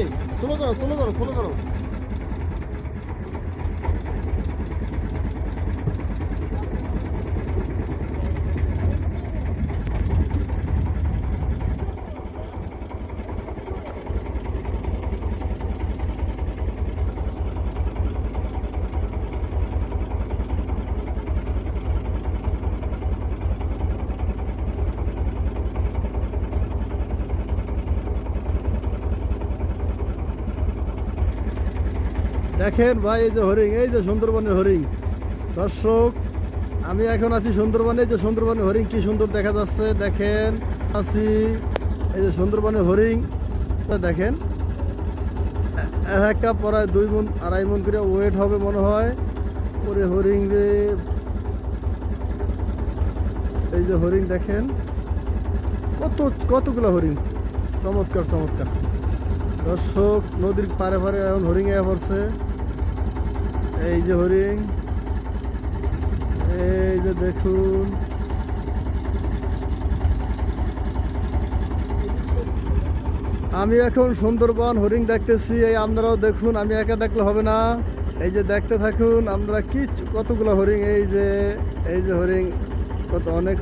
에이 돌아가라 돌아가라 돌아가라. দেখেন ভাই, এই যে হরিং এই যে সুন্দরবনের হরিং দর্শক, আমি এখন আছি সুন্দরবনে। যে সুন্দরবনের হরিং কি সুন্দর দেখা যাচ্ছে, দেখেন। আছি, এই যে সুন্দরবনের হরিং দেখেন। এক একটা প্রায় দুই মন, আড়াই মন করে ওয়েট হবে মনে হয়। ওরে হরিং রে। এই যে হরিং দেখেন। কত, কতগুলো হরিং চমৎকার চমৎকার। দর্শক, নদীর পারে পারে এখন হরিং এ পড়ছে। এই যে হরিণ, এই যে দেখুন। আমি এখন সুন্দরবন হরিণ দেখতেছি, এই আপনারাও দেখুন, আমি একা দেখলে হবে না। এই যে দেখতে থাকুন, আমরা কি কতগুলো হরিণ, এই যে এই যে হরিণ, কত অনেক